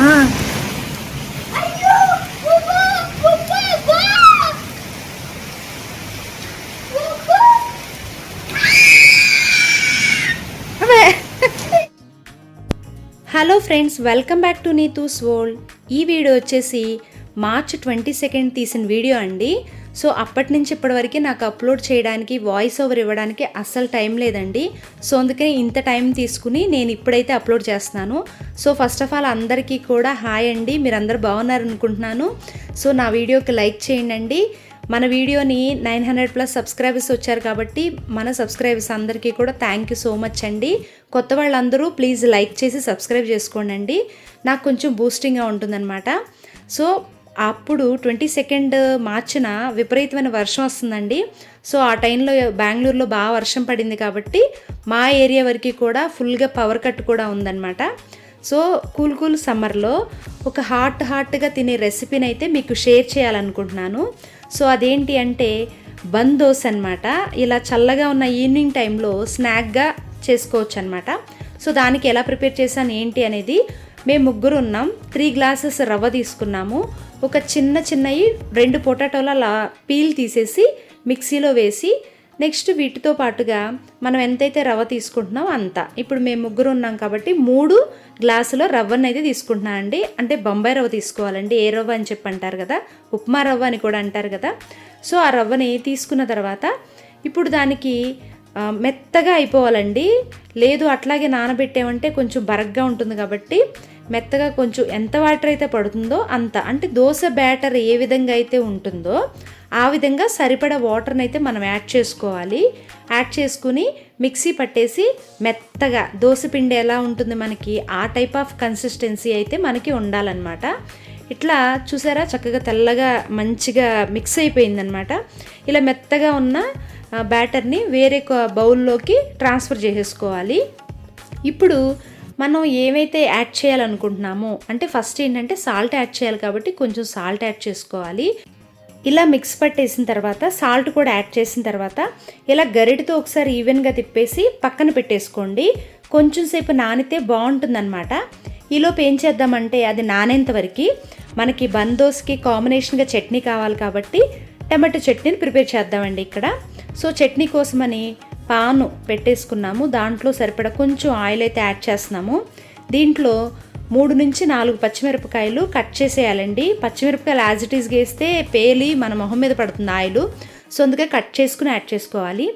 ఆ, hello friends welcome back to Neetu's world. ఈ video వచ్చేసి మార్చ్ ట్వంటీ సెకండ్ తీసిన వీడియో అండి. సో అప్పటి నుంచి ఇప్పటివరకు నాకు అప్లోడ్ చేయడానికి వాయిస్ ఓవర్ ఇవ్వడానికి అస్సలు టైం లేదండి. సో అందుకని ఇంత టైం తీసుకుని నేను ఇప్పుడైతే అప్లోడ్ చేస్తున్నాను. సో ఫస్ట్ ఆఫ్ ఆల్ అందరికీ కూడా హాయ్ అండి. మీరందరూ బాగున్నారనుకుంటున్నాను. సో నా వీడియోకి లైక్ చేయండి మన వీడియోని నైన్ హండ్రెడ్ ప్లస్ సబ్స్క్రైబర్స్ వచ్చారు కాబట్టి మన సబ్స్క్రైబర్స్ అందరికీ కూడా థ్యాంక్ యూ సో మచ్ అండి. కొత్త వాళ్ళందరూ ప్లీజ్ లైక్ చేసి సబ్స్క్రైబ్ చేసుకోండి నాకు కొంచెం బూస్టింగ్గా ఉంటుందన్నమాట. సో అప్పుడు ట్వంటీ సెకండ్ మార్చిన విపరీతమైన వర్షం వస్తుందండి. సో ఆ టైంలో బెంగళూరులో బాగా వర్షం పడింది కాబట్టి మా ఏరియా వరకు కూడా ఫుల్గా పవర్ కట్ కూడా ఉందన్నమాట. సో కూల్ కూల్ సమ్మర్లో ఒక హాట్ హాట్గా తినే రెసిపీని అయితే మీకు షేర్ చేయాలనుకుంటున్నాను. సో అదేంటి అంటే బందోస్ అనమాట ఇలా చల్లగా ఉన్న ఈవినింగ్ టైంలో స్నాక్గా చేసుకోవచ్చు అనమాట సో దానికి ఎలా ప్రిపేర్ చేశాను ఏంటి అనేది మేము ముగ్గురు ఉన్నాం త్రీ గ్లాసెస్ రవ్వ తీసుకున్నాము. ఒక చిన్న చిన్నవి రెండు పొటాటోల లా పీల్ తీసేసి మిక్సీలో వేసి నెక్స్ట్ వీటితో పాటుగా మనం ఎంతైతే రవ్వ తీసుకుంటున్నామో అంత. ఇప్పుడు మేము ముగ్గురు ఉన్నాం కాబట్టి మూడు గ్లాసులో రవ్వను అయితే తీసుకుంటున్నాను అండి. అంటే బొంబాయి రవ్వ తీసుకోవాలండి. ఏ రవ్వ అని చెప్పి అంటారు కదా? ఉప్మా రవ్వ అని కూడా అంటారు కదా? సో ఆ రవ్వని తీసుకున్న తర్వాత ఇప్పుడు దానికి మెత్తగా అయిపోవాలండి. లేదు అట్లాగే నానబెట్టామంటే కొంచెం బరగ్గా ఉంటుంది కాబట్టి మెత్తగా కొంచెం ఎంత వాటర్ అయితే పడుతుందో అంత. అంటే దోశ బ్యాటర్ ఏ విధంగా అయితే ఉంటుందో ఆ విధంగా సరిపడా వాటర్ని అయితే మనం యాడ్ చేసుకోవాలి. యాడ్ చేసుకుని మిక్సీ పట్టేసి మెత్తగా దోశ పిండి ఎలా ఉంటుంది మనకి ఆ టైప్ ఆఫ్ కన్సిస్టెన్సీ అయితే మనకి ఉండాలన్నమాట. ఇట్లా చూసారా? చక్కగా తెల్లగా మంచిగా మిక్స్ అయిపోయిందనమాట ఇలా మెత్తగా ఉన్న బ్యాటర్ని వేరే ఒక బౌల్లోకి ట్రాన్స్ఫర్ చేసేసుకోవాలి. ఇప్పుడు మనం ఏమైతే యాడ్ చేయాలనుకుంటున్నామో అంటే ఫస్ట్ ఏంటంటే సాల్ట్ యాడ్ చేయాలి కాబట్టి కొంచెం సాల్ట్ యాడ్ చేసుకోవాలి. ఇలా మిక్స్ పట్టేసిన తర్వాత సాల్ట్ కూడా యాడ్ చేసిన తర్వాత ఇలా గరిటతో ఒకసారి ఈవెన్గా తిప్పేసి పక్కన పెట్టేసుకోండి. కొంచెం సేపు నానితే బాగుంటుందన్నమాట. ఈలోపు ఏం చేద్దామంటే అది నానేంత వరకు మనకి బందోస్కి కాంబినేషన్గా చట్నీ కావాలి కాబట్టి టమాటో చట్నీని ప్రిపేర్ చేద్దామండి ఇక్కడ. సో చట్నీ కోసమని పాను పెట్టేసుకున్నాము. దాంట్లో సరిపడా కొంచెం ఆయిల్ అయితే యాడ్ చేస్తున్నాము. దీంట్లో మూడు నుంచి నాలుగు పచ్చిమిరపకాయలు కట్ చేసేయాలండి. పచ్చిమిరపకాయలు యాజ్ ఇట్ ఈస్గా వేస్తే పేలి మన మొహం మీద పడుతుంది ఆయిల్. సో అందుకే కట్ చేసుకుని యాడ్ చేసుకోవాలి.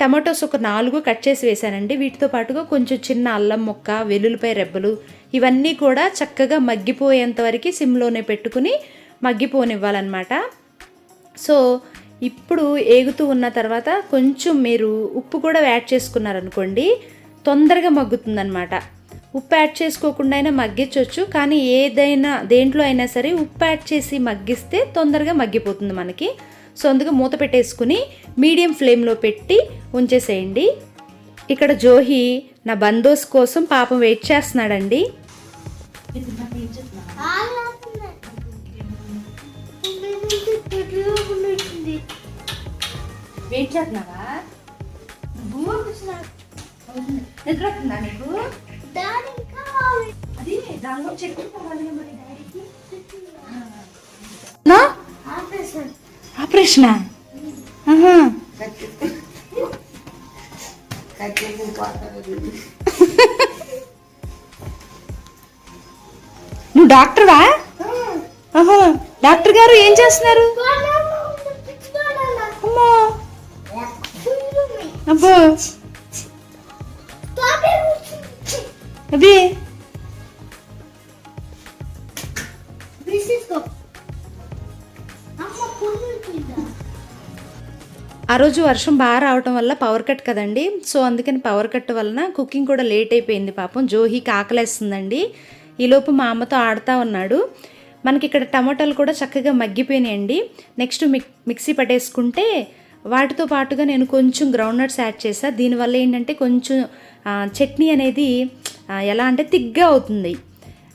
టమాటోస్ ఒక నాలుగు కట్ చేసి వేసానండి వీటితో పాటుగా కొంచెం చిన్న అల్లం ముక్క వెల్లుల్లిపాయ రెబ్బలు ఇవన్నీ కూడా చక్కగా మగ్గిపోయేంత వరకు సిమ్లోనే పెట్టుకుని మగ్గిపోనివ్వాలన్నమాట. సో ఇప్పుడు ఏగుతూ ఉన్న తర్వాత కొంచెం మీరు ఉప్పు కూడా యాడ్ చేసుకున్నారనుకోండి తొందరగా మగ్గుతుందన్నమాట. ఉప్పు యాడ్ చేసుకోకుండా అయినా మగ్గించవచ్చు కానీ ఏదైనా దేంట్లో అయినా సరే ఉప్పు యాడ్ చేసి మగ్గిస్తే తొందరగా మగ్గిపోతుంది మనకి. సో అందుకే మూత పెట్టేసుకుని మీడియం ఫ్లేమ్లో పెట్టి ఉంచేసేయండి. ఇక్కడ జోహి నా బందోస్ కోసం పాపం వెయిట్ చేస్తున్నాడండి. వెయిట్ చేస్తున్నావా? నిద్ర వస్తుందా నీకు? అది దానిలో చెట్టు కావాలి మరి డాడీకి. ఆపరేషనా ఆహా. నువ్వు డాక్టర్వా ఆహా. డాక్టర్ గారు ఏం చేస్తున్నారు? అమ్మో. అబ్బో. అది ఆ రోజు వర్షం బాగా రావటం వల్ల పవర్ కట్ కదండి. సో అందుకని పవర్ కట్ వలన కుకింగ్ కూడా లేట్ అయిపోయింది పాపం. జోహికి ఆకలేస్తుందండి ఈలోపు మా అమ్మతో ఆడుతూ ఉన్నాడు. మనకి ఇక్కడ టమాటాలు కూడా చక్కగా మగ్గిపోయినాయండి. నెక్స్ట్ మిక్ మిక్సీ పట్టేసుకుంటే వాటితో పాటుగా నేను కొంచెం గ్రౌండ్ నట్స్ యాడ్ చేసా దీనివల్ల ఏంటంటే కొంచెం చట్నీ అనేది ఎలా అంటే తిగ్గా అవుతుంది.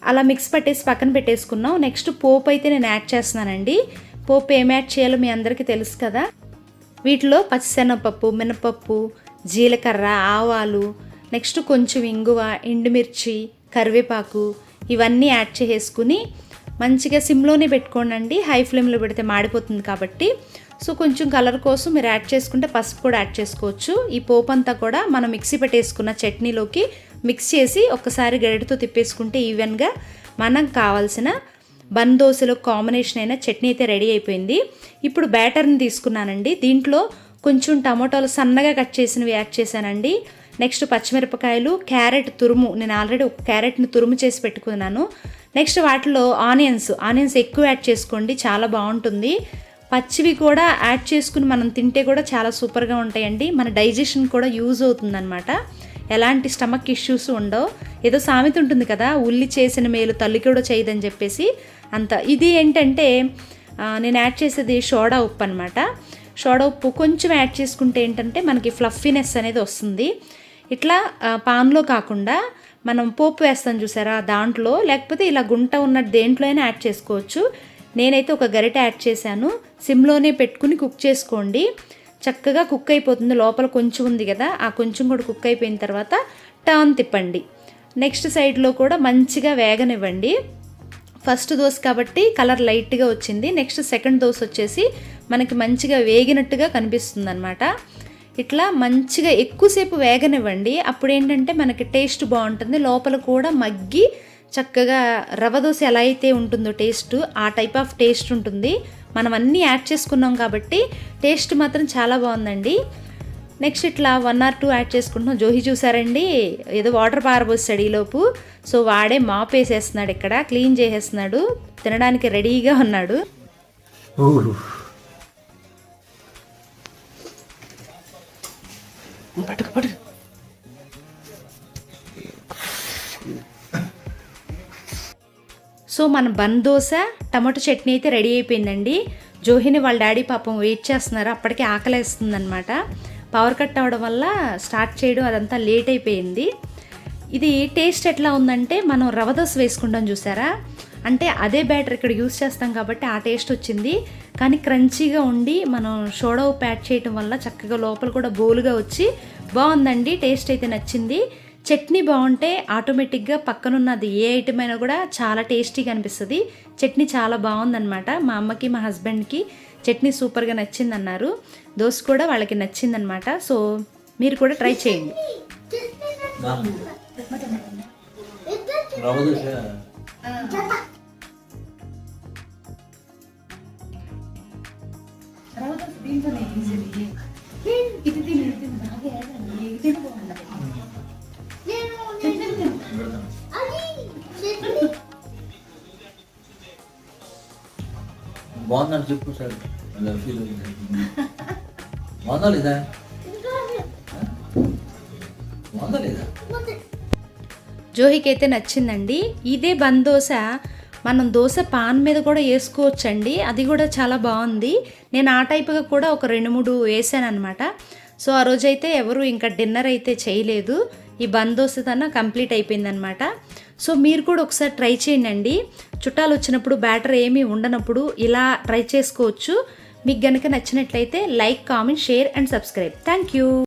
అలా మిక్స్ పట్టేసి పక్కన పెట్టేసుకున్నాం. నెక్స్ట్ పోపు అయితే నేను యాడ్ చేస్తున్నానండి. పోపు ఏం యాడ్ చేయాలో మీ అందరికీ తెలుసు కదా? వీటిలో పచ్చిశనగపప్పు మినపప్పు జీలకర్ర ఆవాలు నెక్స్ట్ కొంచెం ఇంగువ ఎండుమిర్చి కరివేపాకు ఇవన్నీ యాడ్ చేసుకుని మంచిగా సిమ్లోనే పెట్టుకోండి హై ఫ్లేమ్లో పెడితే మాడిపోతుంది కాబట్టి. సో కొంచెం కలర్ కోసం మీరు యాడ్ చేసుకుంటే పసుపు కూడా యాడ్ చేసుకోవచ్చు. ఈ పోపు అంతా కూడా మనం మిక్సీ పెట్టేసుకున్న చట్నీలోకి మిక్స్ చేసి ఒక్కసారి గరిటతో తిప్పేసుకుంటే ఈవెన్గా మనకు కావాల్సిన బన్ దోశలో కాంబినేషన్ అయిన చట్నీ అయితే రెడీ అయిపోయింది. ఇప్పుడు బ్యాటర్ని తీసుకున్నానండి. దీంట్లో కొంచెం టమాటాలు సన్నగా కట్ చేసినవి యాడ్ చేశానండి. నెక్స్ట్ పచ్చిమిరపకాయలు క్యారెట్ తురుము. నేను ఆల్రెడీ ఒక క్యారెట్ని తురుము చేసి పెట్టుకున్నాను. నెక్స్ట్ వాటిలో ఆనియన్స్ ఆనియన్స్ ఎక్కువ యాడ్ చేసుకోండి. చాలా బాగుంటుంది. పచ్చివి కూడా యాడ్ చేసుకుని మనం తింటే కూడా చాలా సూపర్గా ఉంటాయండి. మన డైజెషన్ కూడా యూజ్ అవుతుందన్నమాట. ఎలాంటి స్టమక్ ఇష్యూస్ ఉండవు. ఏదో సామెత ఉంటుంది కదా ఉల్లి చేసిన మేలు తల్లి కూడా చేయదని చెప్పేసి అంత. ఇది ఏంటంటే నేను యాడ్ చేసేది సోడా ఉప్పు అనమాట సోడా ఉప్పు కొంచెం యాడ్ చేసుకుంటే ఏంటంటే మనకి ఫ్లఫీనెస్ అనేది వస్తుంది. ఇట్లా పాన్లో కాకుండా మనం పోపు వేస్తాం చూసారా దాంట్లో లేకపోతే ఇలా గుంట ఉన్న దేంట్లో అయినా యాడ్ చేసుకోవచ్చు. నేనైతే ఒక గరిటె యాడ్ చేశాను. సిమ్లోనే పెట్టుకుని కుక్ చేసుకోండి. చక్కగా కుక్ అయిపోతుంది. లోపల కొంచెం ఉంది కదా ఆ కొంచెం కూడా కుక్ అయిపోయిన తర్వాత టర్న్ తిప్పండి. నెక్స్ట్ సైడ్లో కూడా మంచిగా వేగనివ్వండి. ఫస్ట్ దోశ కాబట్టి కలర్ లైట్గా వచ్చింది. నెక్స్ట్ సెకండ్ దోశ వచ్చేసి మనకి మంచిగా వేగినట్టుగా కనిపిస్తుంది అనమాట ఇట్లా మంచిగా ఎక్కువసేపు వేగనివ్వండి. అప్పుడు ఏంటంటే మనకి టేస్ట్ బాగుంటుంది. లోపల కూడా మగ్గి చక్కగా రవ దోశ ఎలా అయితే ఉంటుందో టేస్ట్ ఆ టైప్ ఆఫ్ టేస్ట్ ఉంటుంది. మనం అన్నీ యాడ్ చేసుకున్నాం కాబట్టి టేస్ట్ మాత్రం చాలా బాగుందండి. నెక్స్ట్ ఇట్లా వన్ ఆర్ టూ యాడ్ చేసుకుంటున్నాం. జోహి చూసారండి? ఏదో వాటర్ పారబోస్తాడు ఈలోపు. సో వాడే మాప్ వేసేస్తున్నాడు ఇక్కడ. క్లీన్ చేసేస్తున్నాడు. తినడానికి రెడీగా ఉన్నాడు. పట్టుకు పట్టుకు. సో మన బన్ దోశ టమాటో చట్నీ అయితే రెడీ అయిపోయిందండి. జోహిని వాళ్ళ డాడీ పాపం వెయిట్ చేస్తున్నారు. అప్పటికే ఆకలేస్తుంది అనమాట పవర్ కట్ అవ్వడం వల్ల స్టార్ట్ చేయడం అదంతా లేట్ అయిపోయింది. ఇది టేస్ట్ ఎట్లా ఉందంటే మనం రవ దోశ వేసుకుంటాం చూసారా? అంటే అదే బ్యాటర్ ఇక్కడ యూస్ చేస్తాం కాబట్టి ఆ టేస్ట్ వచ్చింది. కానీ క్రంచీగా ఉండి మనం సోడా ప్యాక్ చేయటం వల్ల చక్కగా లోపల కూడా బోలుగా వచ్చి బాగుందండి. టేస్ట్ అయితే నచ్చింది. చట్నీ బాగుంటే ఆటోమేటిక్గా పక్కనున్నది ఏ ఐటమ్ అయినా కూడా చాలా టేస్టీగా అనిపిస్తుంది. చట్నీ చాలా బాగుందన్నమాట. మా అమ్మకి మా హస్బెండ్కి చట్నీ సూపర్గా నచ్చింది అన్నారు దోశ కూడా వాళ్ళకి నచ్చిందనమాట సో మీరు కూడా ట్రై చేయండి. రవ్వ బాగుందని చెప్పు సార్. ఫీల్ బాగుందా లేదా? బాగుందా లేదా? జోహికి అయితే నచ్చిందండి. ఇదే బన్ దోశ మనం దోశ పాన్ మీద కూడా వేసుకోవచ్చండి. అది కూడా చాలా బాగుంది. నేను ఆ టైప్గా కూడా ఒక రెండు మూడు వేసాను అనమాట సో ఆ రోజైతే ఎవరు ఇంకా డిన్నర్ అయితే చేయలేదు. ఈ బన్ కంప్లీట్ అయిపోయిందనమాట. సో మీరు కూడా ఒకసారి ట్రై చేయండి చుట్టాలు వచ్చినప్పుడు బ్యాటర్ ఏమీ ఉండనప్పుడు ఇలా ట్రై చేసుకోవచ్చు. మీకు గనక నచ్చినట్లయితే like comment share and subscribe. Thank you.